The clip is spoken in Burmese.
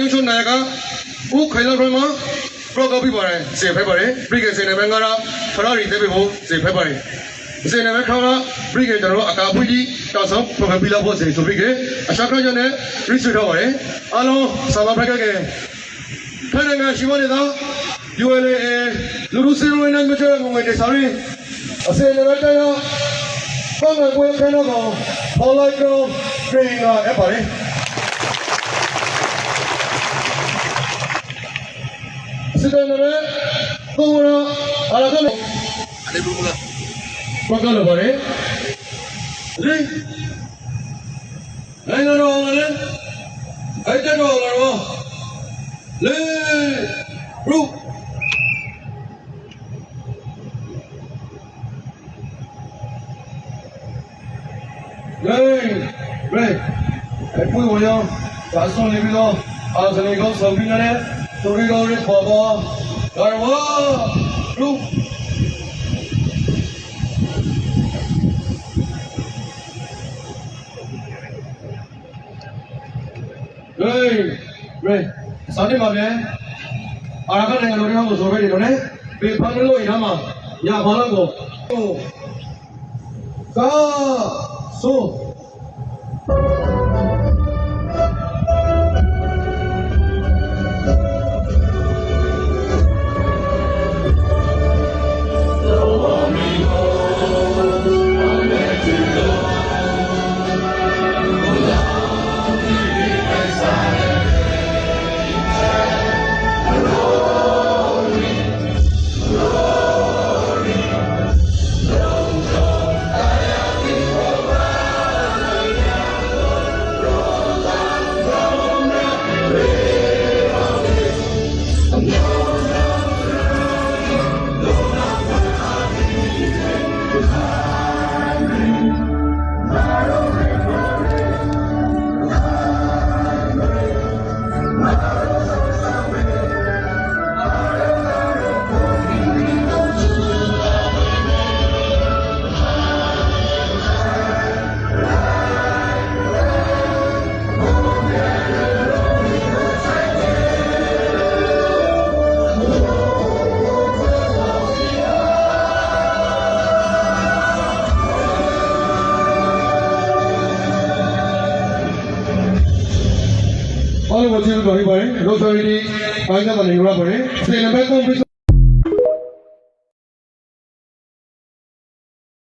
యూట్యూబ్ నాయక ఊ ఖైలా ఫ్రమ బ్లాగ్ అప్ ఇబారే సే ఫైబారే బ్రిగే సే నెమే గారా ఫరారి దేబే హో సే ఫైబారే စင်နမခါရပြိကေကျွန်တော်အကာပွေးကြီးတောက်ဆောင်ပရိုဂရမ်ပြလာဖို့စီဆိုပြီးကေအရှာခရကျနဲ့ရိဆွေထားပါတယ်အားလုံးဆာလာဖက်ကကေဖက်နိုင်ငံရှိမနေတာ ULA လူလူစီရိုနေမြတဲ့ငွေတွေဆောင်ရင်အစင်နမတရားပေါ့ငွေပွဲခဲတော့ကောင်ဟောလိုက်ကောင်ပြင်ရအပ်ပါတယ် စစ်တယ်လည်းကိုယ်ကအားလုံး Ali Brumula. ဘက်ကလည်းပါတယ်လေနိုင်ငံတော်အောင်လည်းအဲ့တက်တော်လာတော့လေ ရူ Hey, hey, hey, put on your, that's only below. I was going to go something on it. To read all this, Baba. Darwa, look. Hey, hey, Sunday, my man. အာရကနိုင်ငံတော်တွေကိုဆိုခဲ့တယ်နော် လေပေဖန်လို့ရမှာညဘာလို့ကိုကာဆို အားလုံးကိုကျေးဇူးတော်ပါတယ်။ရောဆာရီဒီပိုင်းကလည်းရပါတယ်။စေနဘက်ကွန်ဖရင့်